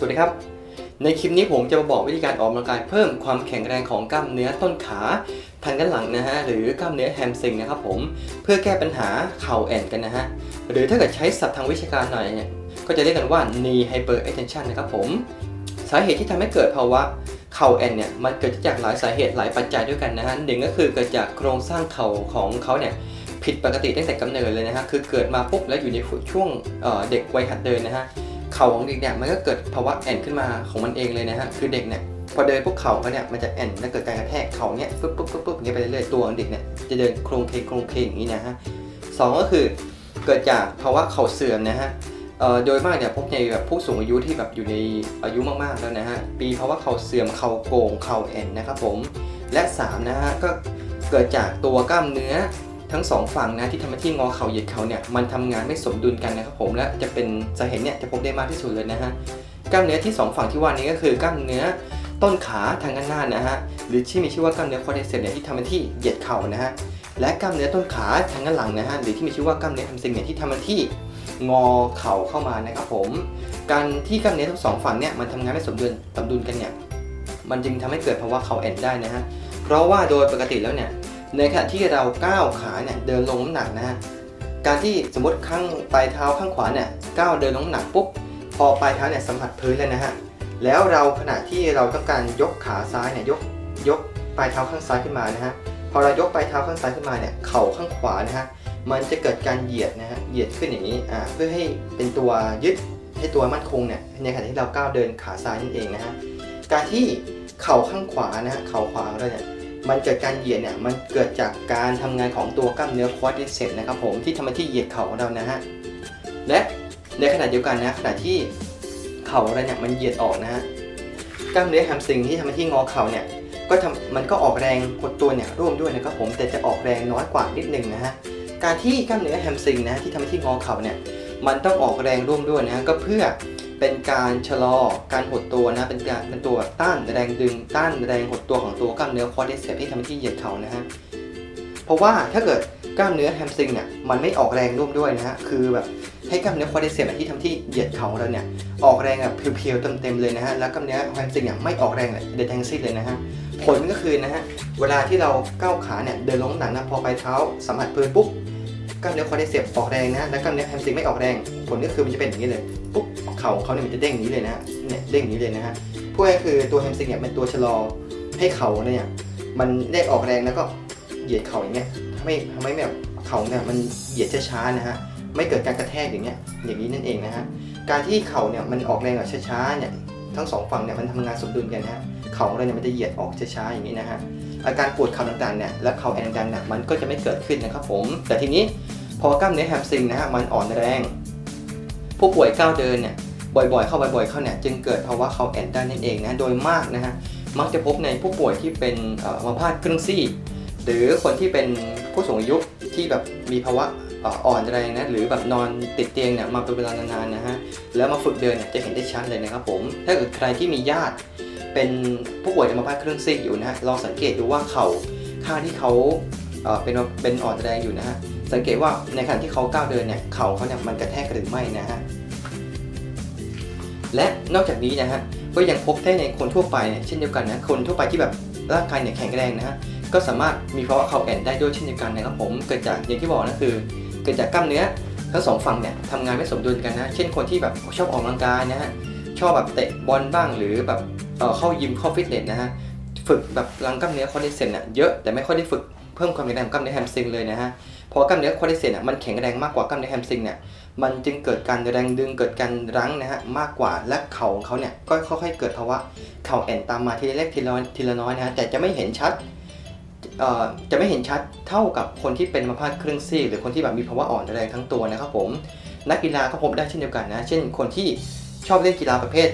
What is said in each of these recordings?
สวัสดีครับ ในคลิปนี้ผมจะมาบอกวิธีการออกกำลังกายเพิ่มความแข็งแรงของกล้ามเนื้อต้นขาทางด้านหลังนะฮะหรือกล้ามเนื้อแฮมสตริงนะครับผมเพื่อแก้ปัญหาเข่าแอนกันนะฮะหรือถ้าเกิดใช้ศัพท์ทางวิชาการหน่อยเนี่ยก็จะเรียกกันว่า knee hyperextension นะครับผมสาเหตุที่ทำให้เกิดภาวะเข่าแอนเนี่ยมันเกิดจากหลายสาเหตุหลายปัจจัยด้วยกันนะฮะหนึ่งก็คือเกิดจากโครงสร้างเข่าของเขาเนี่ยผิดปกติตั้งแต่กำเนิดเลยนะฮะคือเกิดมาปุ๊บแล้วอยู่ในช่วงเเด็กวัยหัดเดินนะฮะ เข่าของเด็กเนี่ยมันก็เกิดภาวะแอนขึ้นมาของมันเองเลยนะฮะคือเด็กเนี่ยพอเดินพวกเข่าเขาเนี่ยมันจะแอนแล้วเกิดการกระแทกเข่าเนี่ยปุ๊บปุ๊บปุ๊บปุ๊บอย่างเงี้ยไปเรื่อยๆตัวของเด็กเนี่ยจะเดินโครงเพลงโครงเพลงอย่างนี้นะฮะสองก็คือเกิดจากภาวะเข่าเสื่อมนะฮะเอ่อโดยมากเนี่ยพบในแบบผู้สูงอายุที่แบบอยู่ในอายุมากๆแล้วนะฮะปีภาวะเข่าเสื่อมเข่าโก่งเข่าแอนนะครับผมและสามนะฮะก็เกิดจากตัวกล้ามเนื้อ ทั้งสองฝั่งนะที่ทำหน้าที่งอเข่าเหยียดเข่าเนี่ยมันทำงานไม่สมดุลกันนะครับผมและจะเป็นสาเหตุเนี่ยจะพบได้มากที่สุดเลยนะฮะกล้ามเนื้อที่สองฝั่งที่ว่านี้ก็คือกล้ามเนื้อต้นขาทางด้านหน้านะฮะหรือที่มีชื่อว่ากล้ามเนื้อควอเดเซปเนี่ยที่ทำหน้าที่เหยียดเข่านะฮะและกล้ามเนื้อต้นขาทางด้านหลังนะฮะหรือที่มีชื่อว่ากล้ามเนื้อแฮมสตริงเนี่ยที่ทำหน้าที่งอเข่าเข้ามานะครับผมการที่กล้ามเนื้อทั้งสองฝั่งเนี่ยมันทำงานไม่สมดุลสมดุลกันเนี่ยมันจึงทำให้เกิดภาวะเข่าแอนได้นะฮะเพราะว่าโดยปกติแล้วเนี่ย ในขณะที่เราก้าวขาเนี่ยเดินลงน้ำหนักนะฮะการที่สมมติข้างปลายเท้าข้างขวาเนี่ยก้าวเดินลงน้ำหนักปุ๊บพอปลายเท้าเนี่ยสัมผัสพื้นแล้วนะฮะแล้วเราขณะที่เราต้องการยกขาซ้ายเนี่ยยกยกปลายเท้าข้างซ้ายขึ้นมานะฮะพอเรายกปลายเท้าข้างซ้ายขึ้นมาเนี่ยเข่าข้างขวานะฮะมันจะเกิดการเหยียดนะฮะเหยียดขึ้นอย่างนี้อ่าเพื่อให้เป็นตัวยึดให้ตัวมั่นคงเนี่ยในขณะที่เราก้าวเดินขาซ้ายนั่นเองนะฮะการที่เข่าข้างขวานะฮะเข่าขวาของเราเนี่ย มันเกิดการเหยียดเนี่ยมันเกิดจากการทำงานของตัวกล้ามเนื้อควอดริเซปนะครับผมที่ทำหน้าที่เหยียดเข่าของเรานะฮะและในขณะเดียวกันนะขณะที่เข่าเราเนี่ยมันเหยียดออกนะฮะกล้ามเนื้อแฮมสตริงที่ทำหน้าที่งอเข่าเนี่ยก็ทำมันก็ออกแรงหดตัวเนี่ยร่วมด้วยนะครับผมแต่จะออกแรงน้อยกว่านิดนึงนะฮะการที่กล้ามเนื้อแฮมสตริงนะที่ทำหน้าที่งอเข่าเนี่ยมันต้องออกแรงร่วมด้วยนะฮะก็เพื่อ เป็นการชะลอการหดตัวนะ เป็นการเป็นตัวต้านแรงดึงต้านแรงหดตัวของตัวกล้ามเนื้อควอดริเซปที่ทำหน้าที่เหยียดเข่านะฮะ เพราะว่าถ้าเกิดกล้ามเนื้อแฮมสตริงเนี่ยมันไม่ออกแรงร่วมด้วยนะฮะ คือแบบให้กล้ามเนื้อควอดริเซปที่ทำที่เหยียดเข่าเราเนี่ยออกแรงแบบเพียวๆเต็มๆเลยนะฮะ แล้วกล้ามเนื้อแฮมสตริงเนี่ยไม่ออกแรงเลยเดทั้งสิ้นเลยนะฮะ ผลก็คือนะฮะเวลาที่เราก้าวขาเนี่ยเดินลงหนักนะพอไปเท้าสัมผัสพื้นปุ๊บ กล้ามเนื้อควอดริเซปออกแรงนะแล้วกล้ามเนื้อแฮมสตริงไม่ออกแรงผลก็คือมันจะเป็นอย่างนี้เลยปุ๊บเข่าของเขาเนี่ยมันจะเด้งอย่างนี้เลยนะเนี่ยเด้งอย่างนี้เลยนะฮะพวกนี้คือตัวแฮมสตริงเนี่ยเป็นตัวชะลอให้เข่าเนี่ยมันได้ออกแรงแล้วก็เหยียดเข่าอย่างเงี้ยทำให้ทำให้แบบเข่าเนี่ยมันเหยียดช้าๆนะฮะไม่เกิดการกระแทกอย่างเงี้ยอย่างนี้นั่นเองนะฮะการที่เข่าเนี่ยมันออกแรงแบบช้าๆเนี่ยทั้งสองฝั่งเนี่ยมันทำงานสมดุลกันนะฮะเข่าของเราเนี่ยมันจะเหยียดออกช้าๆอย่างนี้นะฮะ การปวดเข่าต่างๆเนี่ยและเข่าแอนดันเนี่ยมันก็จะไม่เกิดขึ้นนะครับผม แต่ทีนี้พอกล้ามเนื้อแฮมสตริงนะฮะมันอ่อนแรง ผู้ป่วยก้าวเดินเนี่ยบ่อยๆ เข้าบ่อยๆเข้าเนี่ยจึงเกิดภาวะเข่าแอนได้นั่นเองนะโดยมากนะฮะมักจะพบในผู้ป่วยที่เป็นอัมาพาตครึ่งซี่ หรือคนที่เป็นผู้สูงอายุที่แบบมีภาวะอ่ออ่อนแรงนะหรือแบบนอนติดเตียงเนี่ยมาเป็นเวลานานๆนะฮะแล้วมาฝึกเดินเนี่ยจะเห็นได้ชัดเลยนะครับผม ถ้าเกิดใครที่มีญาติ เป็นผู้ป่วยอัมาพาตครึ่งซี่อยู่นะฮะลองสังเกตดูว่าเขาข้างที่เขาเอ่อเป็นเป็นอ่อนแรงอยู่นะฮะสังเกตว่าในขณะที่เขาก้าวเดินเนี่ยเข่าเขาเนี่ยมันกระแทกหรือไม่นะฮะและนอกจากนี้นะฮะก็ยังพบได้ในคนทั่วไปเนี่ยเช่นเดียวกันนะคนทั่วไปที่แบบร่างกายเนี่ยแข็งแรงนะฮะก็สามารถมีภาวะเข่าแอนได้ด้วยเช่นเดียวกันนะครับผมเกิดจากอย่างที่บอกนะคือ เกิดจากกล้ามเนื้อทั้งสองฝั่งเนี่ยทำงานไม่สมดุลกันนะ เช่นคนที่แบบชอบออกกำลังกายนะฮะชอบแบบเตะบอลบ้างหรือแบบ เข้ายิมเข้าฟิตเนสนะฮะฝึกแบบรังกล้ามเนื้อคอร์ดิเซนเนี่ยเยอะแต่ไม่ค่อยได้ฝึกเพิ่มความแข็งแรงของกล้ามเนื้อแฮมสตริงเลยนะฮะเพราะกล้ามเนื้อควอดริเซปเนี่ยมันแข็งแรงมากกว่ากล้ามเนื้อแฮมสตริงเนี่ยมันจึงเกิดการแรงดึงเกิดการรั้งนะฮะมากกว่าและเข่าของเขาเนี่ยก็ค่อยๆเกิดภาวะเข่าแอนตามมาทีละเล็กทีละน้อยทีละน้อยนะฮะแต่จะไม่เห็นชัดจะไม่เห็นชัดเท่ากับคนที่เป็นมาพาตครึ่งซีกหรือคนที่แบบมีภาวะอ่อนแรงทั้งตัวนะครับผมนักกีฬาก็พบได้เช่นเดียวกันนะ เช่นคนที่ชอบเล่นกีฬาประเภท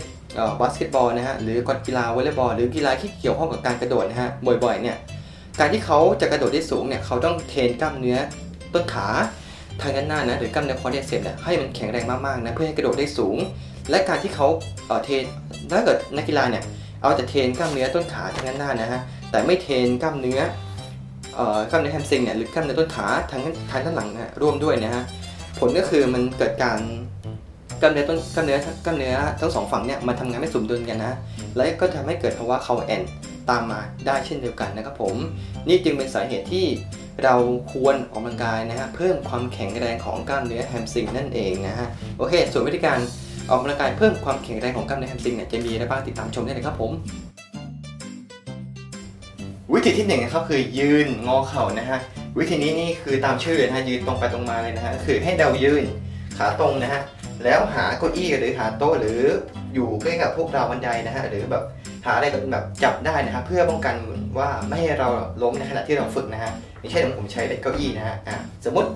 บาสเกตบอลนะฮะหรือกีฬาวอลเลย์บอลหรือกีฬาที่เกี่ยวข้องกับการกระโดดนะฮะบ่อยๆเนี่ยการที่เขาจะกระโดดได้สูงเนี่ยเขาต้องเทรนกล้ามเนื้อต้นขาทางด้านหน้านะหรือกล้ามเนื้อควอดริเซปเนี่ยให้มันแข็งแรงมากๆนะเพื่อให้กระโดดได้สูง และการที่เขาเออเทรนถ้าเกิดนักกีฬาเนี่ยเอาแต่เทรนกล้ามเนื้อต้นขาทางด้านหน้านะฮะแต่ไม่เทรนกล้ามเนื้อเอ่อกล้ามเนื้อแฮมสตริงเนี่ยหรือกล้ามเนื้อต้นขาทางทางด้านหลังนะร่วมด้วยนะฮะผลก็คือมันเกิดการ กล้ามเนื้อต้นกล้ามเนื้อกล้ามเนื้อทั้งสองฝั่งเนี่ยมันทำงานไม่สมดุลกันนะ และก็ทำให้เกิดภาวะเข่าแอนตามมาได้เช่นเดียวกันนะครับผม นี่จึงเป็นสาเหตุที่เราควรออกกำลังกายนะฮะเพิ่มความแข็งแรงของกล้ามเนื้อแฮมสตริงนั่นเองนะฮะโอเค ส่วนวิธีการออกกำลังกายเพิ่มความแข็งแรงของกล้ามเนื้อแฮมสตริงเนี่ยจะมีอะไรบ้างติดตามชมได้เลยครับผม วิธีที่หนึ่งนะครับคือยืนงอเข่านะฮะวิธีนี้นี่คือตามชื่อเลยนะฮะยืนตรงไปตรงมาเลยนะฮะก็คือให้เรายืนขาตรงนะฮะ แล้วหาเก้าอี้หรือหาโต๊ะหรืออยู่ใกล้กับพวกราวบันไดนะฮะหรือแบบหาอะไรแบบจับได้นะฮะเพื่อป้องกันว่าไม่ให้เราล้มในขณะที่เราฝึกนะฮะอย่างเช่ผมใช้เป็นเก้าอี้นะฮะอะสมมติ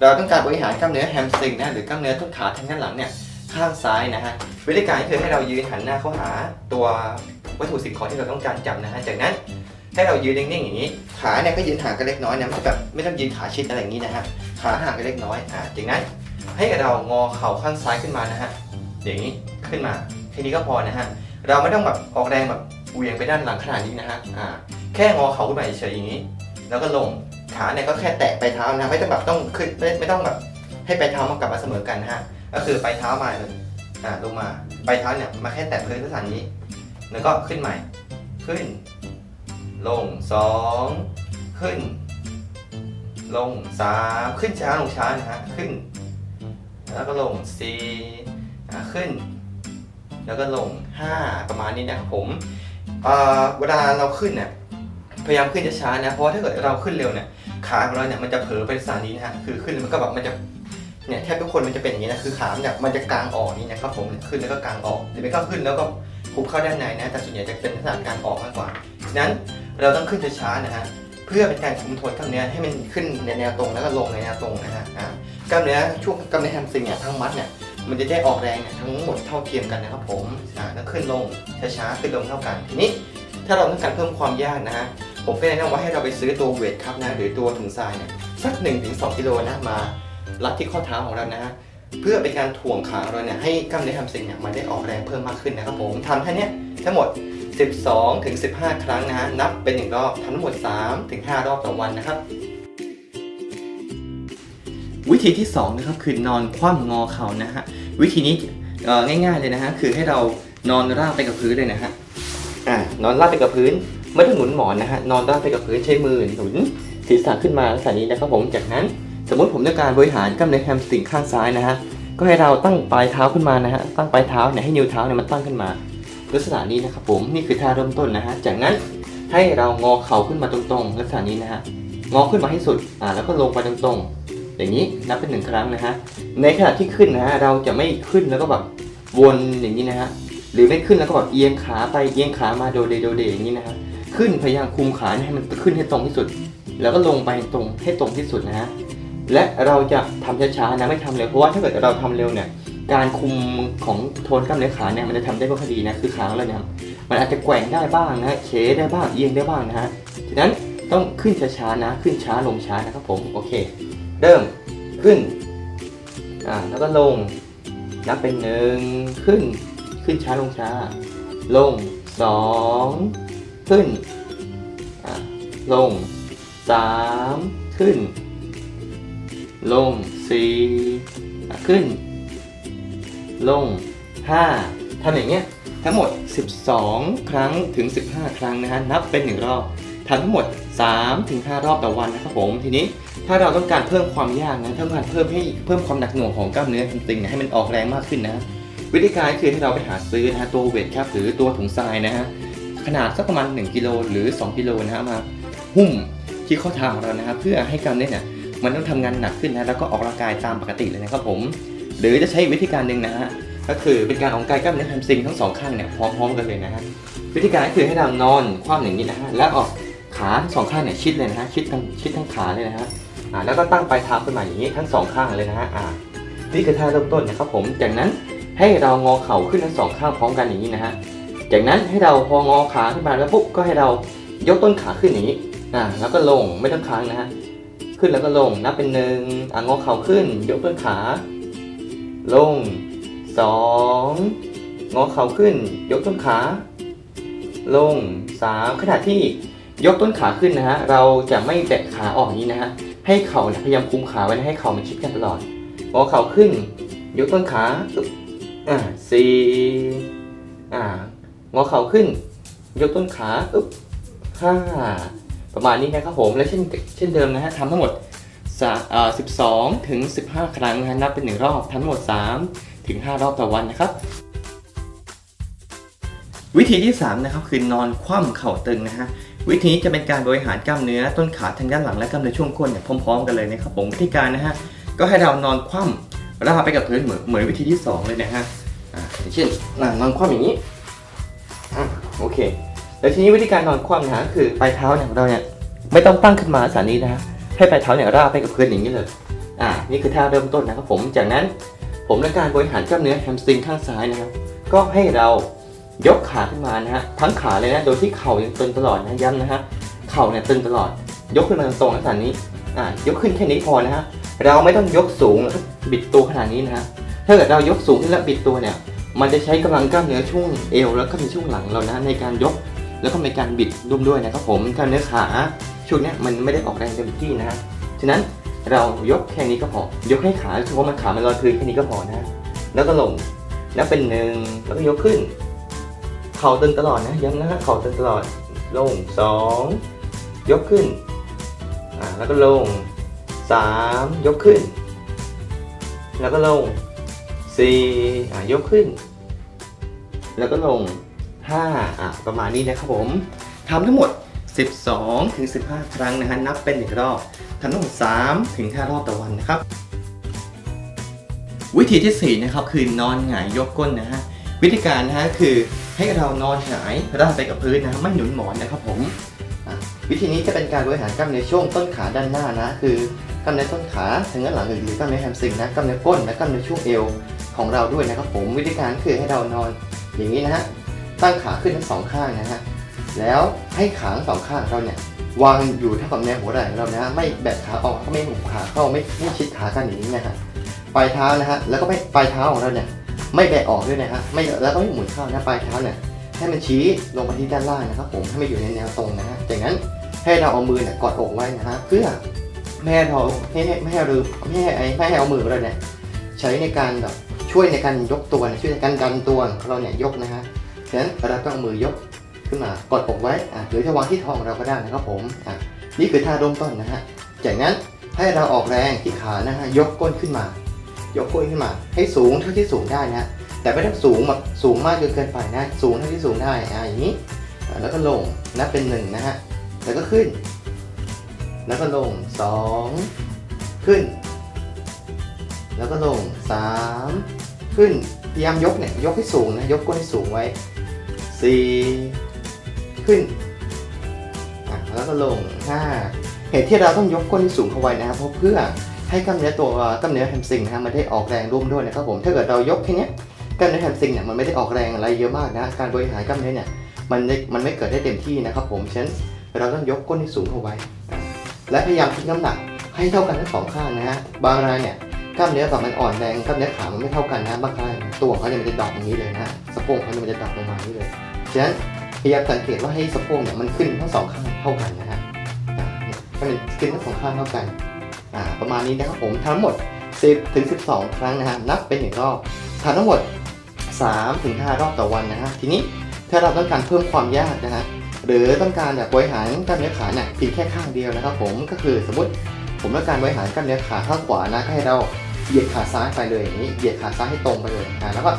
เราต้องการบริหารกล้ามเนื้อแฮมสตริงนะหรือกล้ามเนื้อต้นขาทางด้านหลังเนี่ยข้างซ้ายนะฮะวิธีการคือให้เรายืนหันหน้าเข้าหาตัววัตถุสิ่งของที่เราต้องการจับนะฮะจากนั้นให้เรายืนนิ่งๆอย่างนี้ ขาเนี่ยก็ยืนห่างกันเล็กน้อยนะไม่แบบไม่ต้องยืนขาชิดอะไรอย่างนี้นะฮะขาห่างกันเล็กน้อยอ่าจากนั้น ให้เรางอเข่าข้างซ้ายขึ้นมานะฮะอย่างนี้ขึ้นมาแค่นี้ก็พอนะฮะเราไม่ต้องแบบออกแรงแบบเหวี่ยงไปด้านหลังขนาดนี้นะฮะอ่าแค่งอเข่าขึ้นมาเฉยๆอย่างนี้ แล้วก็ลงขาเนี่ยก็แค่แตะปลายเท้านะไม่ต้องแบบต้องขึ้นไม่ไม่ต้องแบบให้ปลายเท้ามันกลับมาเสมอกันนะฮะก็คือปลายเท้ามาเลยอ่าลงมาปลายเท้าเนี่ยมาแค่แตะพื้นลักษณะนี้ แล้วก็ขึ้นใหม่ ขึ้น ลงสองขึ้น ลงสามขึ้นช้าลงช้านะฮะขึ้น แล้วก็ลงสี่อะขึ้น แล้วก็ลงห้าประมาณนี้นะครับผมเวลาเราขึ้นเนี่ยพยายามขึ้นช้าๆนะเพราะถ้าเกิดเราขึ้นเร็วเนี่ยขาของเราเนี่ยมันจะเผลอไปสานนี้นะฮะคือขึ้นมันก็แบบมันจะเนี่ยแทบทุกคนมันจะเป็นอย่างนี้นะคือขาเนี่ยมันจะกลางออกนี่นะครับผมขึ้นแล้วก็กลางออกหรือไม่ก็ขึ้นแล้วก็คุบเข้าด้านในนะแต่ส่วนใหญ่จะเป็นลักษณะการออกมากกว่าฉะนั้นเราต้องขึ้นช้าๆนะฮะเพื่อเป็นการคุมโทนกล้ามเนื้อให้มันขึ้นในแนวตรงแล้วก็ลงในแนวตรงนะฮะ กล้ามเนื้อช่วงกล้ามเนื้อแฮมสตริงเนี่ยทั้งมัดเนี่ยมันจะได้ออกแรงเนี่ยทั้งหมดเท่าเทียมกันนะครับผมอ่าแล้วขึ้นลงช้าๆขึ้นลงเท่ากันทีนี้ ถ้าเราต้องการเพิ่มความยากนะฮะผมก็แนะนำว่าให้เราไปซื้อตัวเวทครับนะหรือตัวถุงทรายเนี่ยสัก1-2กิโลนะมารัดที่ข้อเท้าของเรานะฮะเพื่อเป็นการถ่วงขาเราเนี่ยให้กล้ามเนื้อแฮมสตริงเนี่ยมันได้ออกแรงเพิ่มมากขึ้นนะครับผมทำแค่เนี้ยทั้งหมด 12ถึง15 ครั้งนะฮะนับเป็น1รอบทำทั้งหมด3ถึง5รอบต่อวันนะครับ วิธีที่2นะครับคือนอนคว่ำงอเข่านะฮะวิธีนี้ง่ายๆเลยนะฮะคือให้เรานอนราบไปกับพื้นเลยนะฮะอ่านอนราบไปกับพื้นไม่ต้องหนุนหมอนนะฮะนอนราบไปกับพื้นใช้มือหนุนศีรษะขึ้นมาลักษณะนี้นะครับผมจากนั้นสมมติผมต้องการบริหารกล้ามเนื้อแฮมสตริงข้างซ้ายนะฮะก็ให้เราตั้งปลายเท้าขึ้นมานะฮะตั้งปลายเท้าเนี่ยให้นิ้วเท้าเนี่ยมันตั้งขึ้นมาลักษณะนี้นะครับผมนี่คือท่าเริ่มต้นนะฮะจากนั้นให้เรางอเข่าขึ้นมาตรงๆลักษณะนี้นะฮะงอขึ้นมาให้สุดอ่าแล้วก็ลงไปตรงๆ อย่างนี้นับเป็นหนึ่งครั้งนะฮะในขณะที่ขึ้นนะฮะเราจะไม่ขึ้นแล้วก็แบบวนอย่างนี้นะฮะหรือไม่ขึ้นแล้วก็แบบเอียงขาไปเอียงขามาโดเดโดเดอย่างนี้นะฮะขึ้นพยายามคุมขาให้มันขึ้นให้ตรงที่สุด แล้วก็ลงไปตรงให้ตรงที่สุดนะฮะและเราจะทำช้าๆนะไม่ทำเร็วเพราะว่าถ้าเกิดเราทำเร็วเนี่ยการคุมของโทนกล้ามเนื้อขาเนี่ยมันจะทำได้ไม่ค่อยดีนะคือขาเราเนี่ยมันอาจจะแกว่งได้บ้างนะฮะเฉได้บ้างเอียงได้บ้างนะฮะฉะนั้นต้องขึ้นช้าๆนะ ขึ้นช้าลงช้านะครับผมโอเค เริ่มขึ้นอ่าแล้วก็ลงนับเป็นหนึ่งขึ้น ขึ้นช้าลงช้า ลงสองขึ้นอ่าลงสามขึ้น ลงสี่ขึ้น ลง5ทำอย่างเงี้ยทั้งหมด 12 ครั้งถึง 15 ครั้งนะฮะนับเป็น 1 รอบทำทั้งหมด3ถึง5รอบต่อวันนะครับผมทีนี้ ถ้าเราต้องการเพิ่มความยากนะถ้าต้องการเพิ่มให้เพิ่มความหนักหน่วงของกล้ามเนื้อจริงๆนะให้มันออกแรงมากขึ้นนะ วิธีการคือให้เราไปหาซื้อนะฮะตัวเวทครับหรือตัวถุงทรายนะฮะขนาดสักประมาณ1กิโลหรือ 2กิโลนะฮะมาหุ้มที่ข้อเท้าของเรานะครับเพื่อให้กล้ามเนื้อเนี่ยมันต้องทำงานหนักขึ้นนะแล้วก็ออกกำลังกายตามปกติเลยนะครับผม หรือจะใช้วิธีการหนึ่งนะฮะก็คือเป็นการออกกำลังกายกล้ามเนื้อแฮมสตริงทั้งสองข้างเนี่ยพร้อมๆกันเลยนะฮะวิธีการก็คือให้เรานอนคว่ำอย่างนี้นะฮะแล้วออกขาทั้งสองข้างเนี่ยชิดเลยนะฮะชิดทั้งชิดทั้งขาเลยนะฮะ อ่าแล้วก็ตั้งปลายเท้าขึ้นมาอย่างนี้ทั้งสองข้างเลยนะฮะอ่านี่คือท่าเริ่มต้นนะครับผมจากนั้นให้เรางอเข่าขึ้นทั้งสองข้างพร้อมกันอย่างนี้นะฮะจากนั้นให้เราพองอขาขึ้นมาแล้วปุ๊บก็ให้เรายกต้นขาขึ้นอย่างนี้อ่าแล้วก็ลงไม่ต้องค้างนะฮะขึ้นแล้วก็ลงนับเป็นหนึ่งอ่างอเข่าขึ้น ยกต้นขา ลงสองงอเข่าขึ้น ยกต้นขา ลงสามขณะที่ยกต้นขาขึ้นนะฮะเราจะไม่แบะขาออกอย่างนี้นะฮะ ให้เข่าพยายามคุมขาไว้นะให้เข่ามันชิดกันตลอดงอเข่าขึ้น ยกต้นขาอึ๊บอ่าสี่อ่างอเข่าขึ้น ยกต้นขาอึ๊บห้าประมาณนี้นะครับผมและเช่นเช่นเดิมนะฮะทำทั้งหมดสิบสองถึงสิบห้าครั้งนะฮะนับเป็นหนึ่งรอบทั้งหมดสามถึงห้ารอบต่อวันนะครับ วิธีที่3นะครับคือนอนคว่ำเข่าตึงนะฮะ วิธีนี้จะเป็นการบริหารกล้ามเนื้อต้นขาทางด้านหลังและกล้ามเนื้อช่วงก้นเนี่ยพร้อมๆกันเลยนะครับผมวิธีการนะฮะก็ให้เรานอนคว่ำราบไปกับพื้นเหมือนเหมือนวิธีที่ 2 เลยนะฮะอ่าอย่างเช่นนอนคว่ำอย่างนี้อะโอเค แล้วทีนี้วิธีการนอนคว่ำนะฮะคือปลายเท้าเนี่ยของเราเนี่ยไม่ต้องตั้งขึ้นมาสานี้นะฮะให้ปลายเท้าเนี่ยราบไปกับพื้นอย่างนี้เลยอ่านี่คือท่าเริ่มต้นนะครับผมจากนั้นผมและการบริหารกล้ามเนื้อแฮมสตริงข้างซ้ายนะครับก็ให้เรา ยกขาขึ้นมานะฮะทั้งขาเลยนะโดยที่เข่ายังตึงตลอดนะย้ำนะฮะเข่าเนี่ยตึงตลอด ยกขึ้นมาตรงๆลักษณะนี้อ่ายกขึ้นแค่นี้พอนะฮะเราไม่ต้องยกสูงแล้วบิดตัวขนาดนี้นะฮะถ้าเกิดเรายกสูงขึ้นแล้วบิดตัวเนี่ย มันจะใช้กำลังกล้ามเนื้อช่วงเอวแล้วก็มีช่วงหลังเรานะในการยกแล้วก็ในการบิดร่วมด้วยนะครับผมกล้ามเนื้อขาช่วงเนี้ยมันไม่ได้ออกแรงเต็มที่นะฮะฉะนั้นเรายกแค่นี้ก็พอยกให้ขาเฉพาะมันขามันลอยพื้นแค่นี้ก็พอนะแล้วก็ลงนับเป็นหนึ่งแล้วก็ยกขึ้น เข่าตึงตลอดนะย้ำนะฮะเข่าตึงตลอด ลงสองยกขึ้นอ่าแล้วก็ลงสามยกขึ้น แล้วก็ลงสี่อ่ายกขึ้น แล้วก็ลงห้าอะประมาณนี้นะครับผมทำทั้งหมด 12ถึง15 ครั้งนะฮะนับเป็นหนึ่งรอบทำทั้งหมด3ถึง5รอบต่อวันนะครับ วิธีที่สี่นะครับคือนอนหงายยกก้นนะฮะวิธีการนะฮะคือ ให้เรานอนหงายราบไปกับพื้นนะไม่หนุนหมอนนะครับผมวิธีนี้จะเป็นการบริหารกล้ามเนื้อช่วงต้นขาด้านหน้านะ คือกล้ามเนื้อต้นขาทางด้านหลังหรือกล้ามเนื้อแฮมสตริงนะกล้ามเนื้อก้นและกล้ามเนื้อช่วงเอวของเราด้วยนะครับผมวิธีการคือให้เรานอนอย่างนี้นะฮะตั้งขาขึ้นทั้งสองข้างนะฮะแล้วให้ขางสองข้างเราเนี่ยวางอยู่เท่ากับแนวหัวไหล่ของเรานะไม่แบกขาออกก็ไม่หุบขาเข้าไม่ไม่ชิดขากันอย่างนี้นะฮะปลายเท้านะฮะแล้วก็ไม่ปลายเท้าของเราเนี่ย ไม่แบะออกด้วยนะฮะไม่แล้วก็ไม่หมุนเข้านะปลายเท้าเนี่ยให้มันชี้ลงมาที่ด้านล่างนะครับ ผมให้มันอยู่ในแนวตรงนะฮะจากนั้นให้เราเอามือเนี่ยกอดอกไว้นะฮะเพื่อไม่ให้เราไม่ให้ไม่ให้เราไม่ให้ไอ้ไม่ให้เอามือเราเนี่ยใช้ในการแบบช่วยในการยกตัวนะช่วยในการดันตัวเราเนี่ยยกนะฮะฉะนั้นเราต้องเอามือยกขึ้นมากดอกไว้อะหรือจะวางที่ท้องของเราก็ได้นะครับผมอะนี่คือท่าเริ่มต้นนะฮะจากนั้นให้เราออกแรงที่ขานะฮะยกก้นขึ้นมา ยกก้นขึ้นมา ให้สูงเท่าที่สูงได้นะแต่ไม่ต้องสูงแบบสูงมากจนเกินไปนะสูงเท่าที่สูงได้อ่าอย่างนี้แล้วก็ลงนับเป็นหนึ่งนะฮะแล้วก็ขึ้น แล้วก็ลงสองขึ้น แล้วก็ลงสามขึ้นพยายามยกเนี่ยยกให้สูงนะยกก้นให้สูงไว้สี่ขึ้นอะแล้วก็ลงห้าเหตุที่เราต้องยกก้นให้สูงเข้าไว้นะครับเพราะเพื่อ ให้กล้ามเนื้อตัวกล้ามเนื้อแฮมสตริงนะฮะมันได้ออกแรงร่วมด้วยนะครับผมถ้าเกิดเรายกแค่เนี้ยกล้ามเนื้อแฮมสตริงเนี่ยมันไม่ได้ออกแรงอะไรเยอะมากนะการบริหารกล้ามเนื้อเนี่ยมันมันไม่เกิดได้เต็มที่นะครับผมฉะนั้นเราต้องยกก้นให้สูงเข้าไว้ และพยายามทิ้งน้ำหนักให้เท่ากันทั้งสองข้างนะฮะบางรายเนี่ยกล้ามเนื้อแบบมันอ่อนแรงกล้ามเนื้อขามันไม่เท่ากันนะบางรายตัวเขาเนี่ยมันจะดรอปอย่างนี้เลยนะสะโพกเขาเนี่ยมันจะดรอปลงมาอย่างนี้เลยฉะนั้นพยายามสังเกตว่าให้สะโพกเนี่ยมันขึ้นทั้งสองข้างเท่ากันนะฮะมันขึ้นทั้งสองข้างเท่ากัน อ่าประมาณนี้นะครับผมทั้งหมด 10ถึง12 ครั้งนะฮะนับเป็นหนึ่งรอบทำทั้งหมด 3 ถึง 5 รอบต่อวันนะฮะทีนี้ถ้าเราต้องการเพิ่มความยากนะฮะหรือต้องการแบบบริหารกล้ามเนื้อขาเนี่ยเพียงแค่ข้างเดียวนะครับผมก็คือสมมติผมต้องการบริหารกล้ามเนื้อขาข้างขวานะก็ให้เราเหยียดขาซ้ายไปเลยอย่างนี้เหยียดขาซ้ายให้ตรงไปเลยอ่าแล้วก็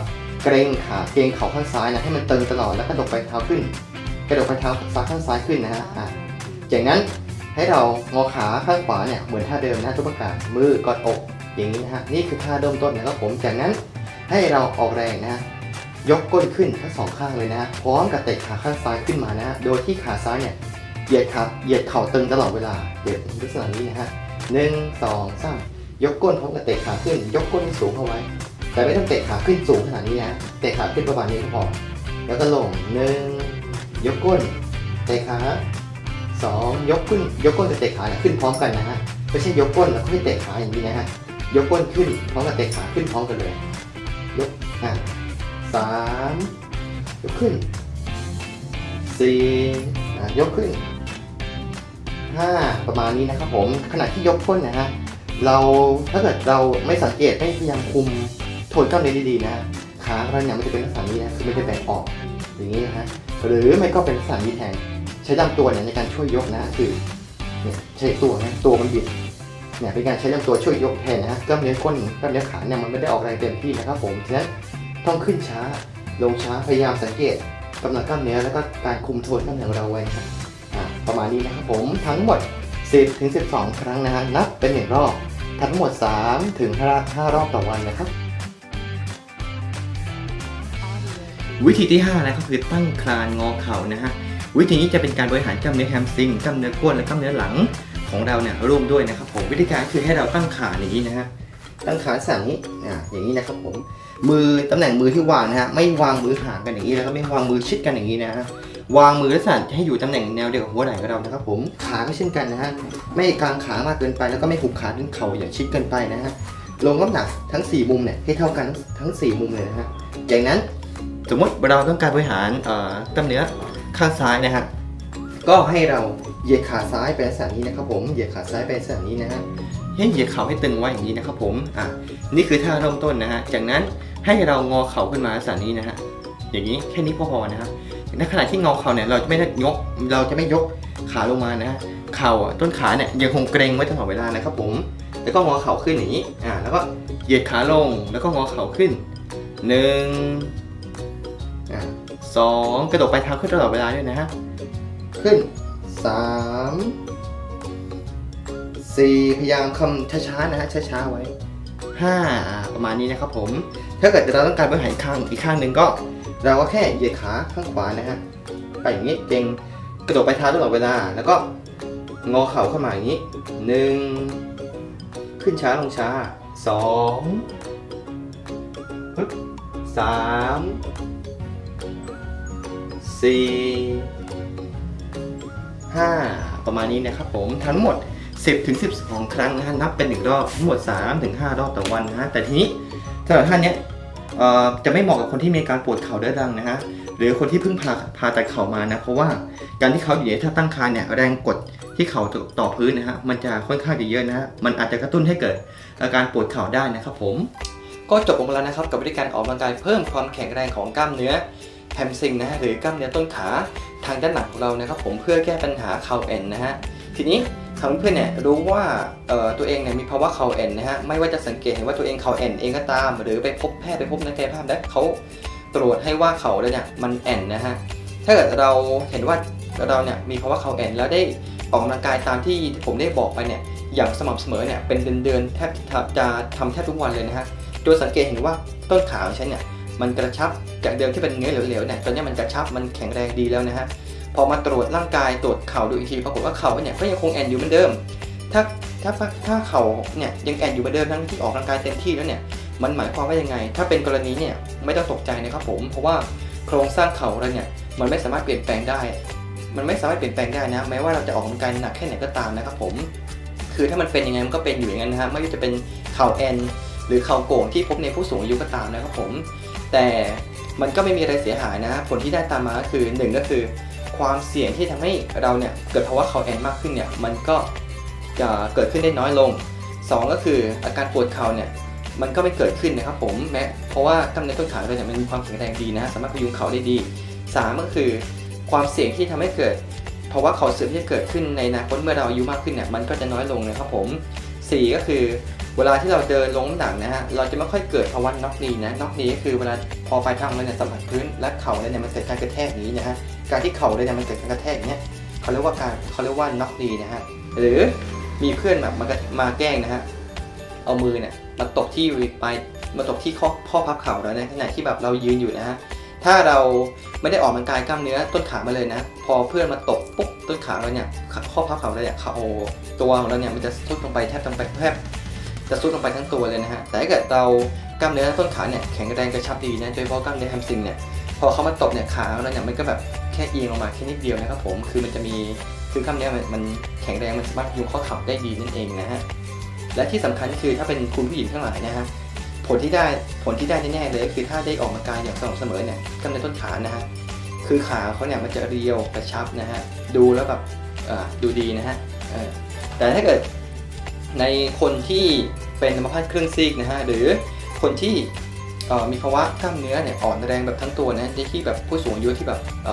เกรงขาเกรงเข่าข้างซ้ายนะให้มันตึงตลอดแล้วกระดกไปเท้าขึ้น กระดกไปเท้าซ้ายข้างซ้ายขึ้นนะฮะอ่าจากนั้น ให้เรางอขาข้างขวาเนี่ยเหมือนท่าเดิมนะทุกประการมือกอดอกอย่างนี้นะฮะนี่คือท่าเริ่มต้นนะครับผมจากนั้นให้เราออกแรงนะฮะยกก้นขึ้นทั้งสองข้างเลยนะฮะพร้อมกับเตะขาข้างซ้ายขึ้นมานะโดยที่ขาซ้ายเนี่ยเหยียดขาเหยียดเข่าตึงตลอดเวลาเหยียดลักษณะนี้นะฮะหนึ่งสองสามยกก้นพร้อมกับเตะขาขึ้น ยกก้นสูงเข้าไว้ แต่ไม่ต้องเตะขาขึ้นสูงขนาดนี้นะเตะขาขึ้นประมาณนี้ก็พอแล้วก็ลงหนึ่งยกก้นเตะขา สองยกขึ้นยกก้นกับเตะขาขึ้นพร้อมกันนะฮะไม่ใช่ยกก้นแล้วค่อยเตะขาอย่างนี้นะฮะยกก้นขึ้นพร้อมกับเตะขาขึ้นพร้อมกันเลย ยกอะสามยกขึ้นสี่ยกขึ้นห้าประมาณนี้นะครับผมขณะที่ยกก้นนะฮะเราถ้าเกิดเราไม่สังเกตไม่พยายามคุมโทนกล้ามเนื้อดีๆนะฮะขาเราเนี่ยมันจะเป็นลักษณะนี้นะคือมันจะแบ่งออกอย่างนี้นะฮะหรือไม่ก็เป็นลักษณะนี้แทน ช้ลำตัวเนี่ยในการช่วยยกนะคือเนี่ยใช้ตัวนะตัวมันบิดเนี่ยเป็นการใช้ลำตัวช่วยยกแทนนะฮะกล้ามเนื้อก้นกล้ามเนื้อขาเนี่ยมันไม่ได้ออกแรงเต็มที่นะครับผมฉะนั้นต้องขึ้นช้าลงช้าพยายามสังเกตกำลังกล้ามเนื้อแล้วก็การคุมโทนกล้ามเนื้อของเราไว้ครับอ่าประมาณนี้นะครับผมทั้งหมด 10ถึง12 ครั้งนะฮะนับเป็นหนึ่งรอบทั้งหมด 3 ถึง5 5รอบต่อวันนะครับ วิธีที่5นะก็คือตั้งคลานงอเข่านะฮะ วิธีนี้จะเป็นการบริหารกล้ามเนื้อแฮมสตริงกล้ามเนื้อก้นและกล้ามเนื้อหลังของเราเนี่ยร่วมด้วยนะครับผมวิธีการคือให้เราตั้งขาอย่างนี้นะฮะตั้งขาสั่งนี้อ่าอย่างนี้นะครับผมมือตำแหน่งมือที่วางนะฮะไม่วางมือห่างกันอย่างนี้แล้วก็ไม่วางมือชิดกันอย่างนี้นะฮะวางมือลักษณะให้อยู่ตำแหน่งแนวเดียวกับหัวไหล่ของเรานะครับผมขาก็เช่นกันนะฮะไม่กางขามากเกินไป แล้วก็ไม่หุบขาถึงเข่าอย่างชิดเกินไปนะฮะลงน้ำหนักทั้ง 4 มุมเนี่ยให้เท่ากันทั้ง 4 มุมเลยนะฮะจากนั้นสมมติเราต้องการบริหารกล้ามเนื้อ ข้างซ้ายนะฮะก็ให้เราเหยียดขาซ้ายไปลักษณะนี้นะครับผมเหยียดขาซ้ายไปลักษณะนี้นะฮะให้เหยียดเข่าให้ตึงไว้อย่างนี้นะครับผมอะนี่คือท่าเริ่มต้นนะฮะจากนั้นให้เรางอเข่าขึ้นมาลักษณะนี้นะฮะอย่างนี้แค่นี้พอๆนะฮะในขณะที่งอเข่าเนี่ยเราจะไม่ได้ยกเราจะไม่ยกขาลงมานะฮะเข่าอะต้นขาเนี่ยยังคงเกรงไว้ตลอดเวลานะครับผมแล้วก็งอเข่าขึ้นอย่างนี้อ่าแล้วก็เหยียดขาลงแล้วก็งอเข่าขึ้นหนึ่งอ่า สองกระดกปลายเท้าขึ้นตลอดเวลาด้วยนะฮะ ขึ้นสามสี่พยายามคำช้าๆนะฮะช้าๆไว้ห้าประมาณนี้นะครับผม ถ้าเกิดเราต้องการบริหารข้างอีกข้างหนึ่งก็ เราก็แค่เหยียดขาข้างขวานะฮะไปอย่างนี้เก่งกระดกปลายเท้าตลอดเวลา แล้วก็งอเข่าเข้ามาอย่างนี้หนึ่งขึ้นช้าลงช้าสองสาม สี่ห้าประมาณนี้นะครับผมทั้งหมด 10ถึง12 ครั้งนะฮะนับเป็นหนึ่งรอบทั้งหมด3ถึง5รอบต่อวันนะฮะแต่ทีนี้สำหรับท่านเนี้ยเอ่อจะไม่เหมาะกับคนที่มีการปวดเข่าเรื้อรังนะฮะหรือคนที่เพิ่งพาพาตัดเข่ามานะเพราะว่าการที่เขาอยู่ในท่าตั้งคานเนี่ยแรงกดที่เข่าต่อพื้นนะฮะมันจะค่อนข้างจะเยอะนะฮะมันอาจจะกระตุ้นให้เกิดอาการปวดเข่าได้นะครับผม ก็จบลงแล้วนะครับกับวิธีการออกกำลังกายเพิ่มความแข็งแรงของกล้ามเนื้อ แฮมสตริงนะฮะหรือกล้ามเนื้อต้นขาทางด้านหลังของเรานะครับผมเพื่อแก้ปัญหาเข่าเอ็นนะฮะทีนี้ทำให้เพื่อนเนี่ยรู้ว่าตัวเองเนี่ยมีภาวะเข่าเอ็นนะฮะไม่ว่าจะสังเกตเห็นว่าตัวเองเข่าเอ็นเองก็ตาม หรือไปพบแพทย์ไปพบนักกายภาพแล้วเขาตรวจให้ว่าเข่าเราเนี่ยมันแอนนะฮะถ้าเกิดเราเห็นว่าเราเนี่ยมีภาวะเข่าเอ็นแล้วได้ออกกำลังกายตามที่ผมได้บอกไปเนี่ยอย่างสม่ำเสมอเนี่ยเป็นเดือนๆแทบจะทำแทบทุกวันเลยนะฮะโดยสังเกตเห็นว่าต้นขาของฉันเนี่ย มันกระชับจากเดิมที่เป็นเนื้อเหลวๆเนี่ยตอนนี้มันกระชับมันแข็งแรงดีแล้วนะฮะพอมาตรวจร่างกายตรวจเข่าดูอีกทีปรากฏว่าเข่าเนี่ยก็ยังคงแอนอยู่เหมือนเดิม ถ้าถ้าถ้าเข่าเนี่ยยังแอนอยู่เหมือนเดิมทั้งที่ออกกำลังกายเต็มที่แล้วเนี่ยมันหมายความว่ายังไง ถ้าเป็นกรณีเนี่ยไม่ต้องตกใจนะครับผม เพราะว่าโครงสร้างเข่าเราเนี่ยมันไม่สามารถเปลี่ยนแปลงได้ มันไม่สามารถเปลี่ยนแปลงได้นะ แม้ว่าเราจะออกกำลังกายหนักแค่ไหนก็ตามนะครับผม คือถ้ามันเป็นยังไงมันก็เป็นอยู่อย่างนั้นนะฮะ ไม่ว่าจะเป็นเข่าแอน หรือเข่าโก่งที่พบในผู้สูงอายุก็ตามนะครับผม แต่มันก็ไม่มีอะไรเสียหายนะ ผลที่ได้ตามมาก็คือหนึ่งก็คือ ความเสี่ยงที่ทำให้เราเนี่ยเกิดภาวะเข่าแอนมากขึ้นเนี่ยมันก็จะเกิดขึ้นได้น้อยลง 2 ก็คืออาการปวดเข่าเนี่ยมันก็ไม่เกิดขึ้นนะครับผมแม้เพราะว่ากล้ามเนื้อต้นขาเราเนี่ยมันมีความแข็งแรงดีนะสามารถพยุงเข่าได้ดี 3 ก็คือความเสี่ยงที่ทำให้เกิดภาวะเข่าเสื่อมที่จะเกิดขึ้นในอนาคตเมื่อเราอายุมากขึ้นเนี่ยมันก็จะน้อยลงนะครับผม 4 ก็คือ เวลาที่เราเดินลงหนักนะฮะเราจะไม่ค่อยเกิดภาวะน็อกนีนะน็อกนีก็คือเวลาพอปลายเท้าของเราเนี่ยสัมผัสพื้นและเข่าเรเนี่ยมันเกิดการกระแทกอย่างนี้นะฮะการที่เข่าเลยเนี่ยมันเกิดการกระแทกเนี้ยเขาเรียกว่าการเขาเรียกว่าน็อกดีนะฮะหรือมีเพื่อนแบบมามาแกล้งนะฮะเอามือเนี่ยมาตกที่ปลายมาตกที่ข้อข้อพับเข่าเราในขณะที่แบบเรายืนอยู่นะฮะถ้าเราไม่ได้ออกกำลังกายกล้ามเนื้อต้นขามาเลยนะ พอเพื่อนมาตกปุ๊บต้นขาเราเนี่ยข้อพับเข่าเราเนี่ยเข่าตัวของเราเนี่ยมันจะซุดลงไปแทบลงไปแทบ จะซุดลงไปทั้งตัวเลยนะฮะแต่ถ้าเกิดเรากล้ามเนื้อต้นขาเนี่ยแข็งแรงกระชับดีนะโดยเฉพาะกล้ามเนื้อแฮมสตริงเนี่ยพอเขามาตบเนี่ยขาของเราเนี่ยมันก็แบบแค่เอียงลงมาแค่นิดเดียวนะครับผมคือมันจะมีคือกล้ามเนื้อมันแข็งแรงมันสามารถยุงข้อเข่าได้ดีนั่นเองนะฮะและที่สำคัญคือถ้าเป็นคุณผู้หญิงทั้งหลายนะฮะผลที่ได้ผลที่ได้แน่ๆเลยก็คือถ้าได้ออกกำลังกายอย่างสม่ำเสมอเนี่ยกล้ามเนื้อต้นขานะฮะคือขาเขาเนี่ยมันจะเรียวกระชับนะฮะดูแล้วแบบดูดีนะฮะแต่ถ้าเกิด ในคนที่เป็นอัมพาตครึ่งซีกนะฮะหรือคนที่มีภาวะกล้ามเนื้อเนี่ยอ่อนแรงแบบทั้งตัวนะที่แบบผู้สูงอายุที่แบบอ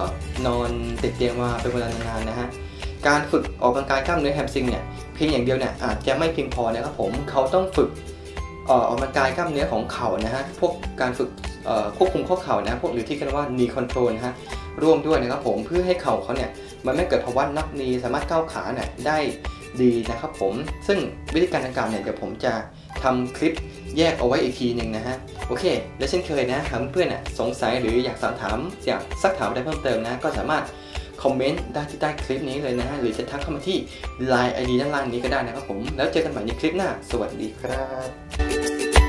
นอนติดเตียงมาเป็นเวลานานๆนะฮะการฝึกออกกำลังกายกล้ามเนื้อแฮมสตริงเนี่ยเพียงอย่างเดียวเนี่ยอาจจะไม่เพียงพอนะครับผมเขาต้องฝึกออกกำลังกายกล้ามเนื้อของเข่านะฮะพวกการฝึกควบคุมข้อเข่านะพวกหรือที่เรียกว่า knee control นะฮะร่วมด้วยนะครับผมเพื่อให้เข่าเขาเนี่ยมันไม่เกิดภาวะนับนีสามารถก้าวขาเนี่ยได้ ดีนะครับผม ซึ่งวิธีการดังกล่าวเนี่ยเดี๋ยวผมจะทำคลิปแยกเอาไว้อีกทีหนึ่งนะฮะ โอเค และเช่นเคยนะหากเพื่อนๆน่ะสงสัยหรืออยากสอบถามอยากซักถามอะไรเพิ่มเติมนะ ก็สามารถคอมเมนต์ได้ที่ใต้คลิปนี้เลยนะฮะ หรือจะทักเข้ามาที่ Line ID ด้านล่างนี้ก็ได้นะครับผม แล้วเจอกันใหม่ในคลิปหน้า สวัสดีครับ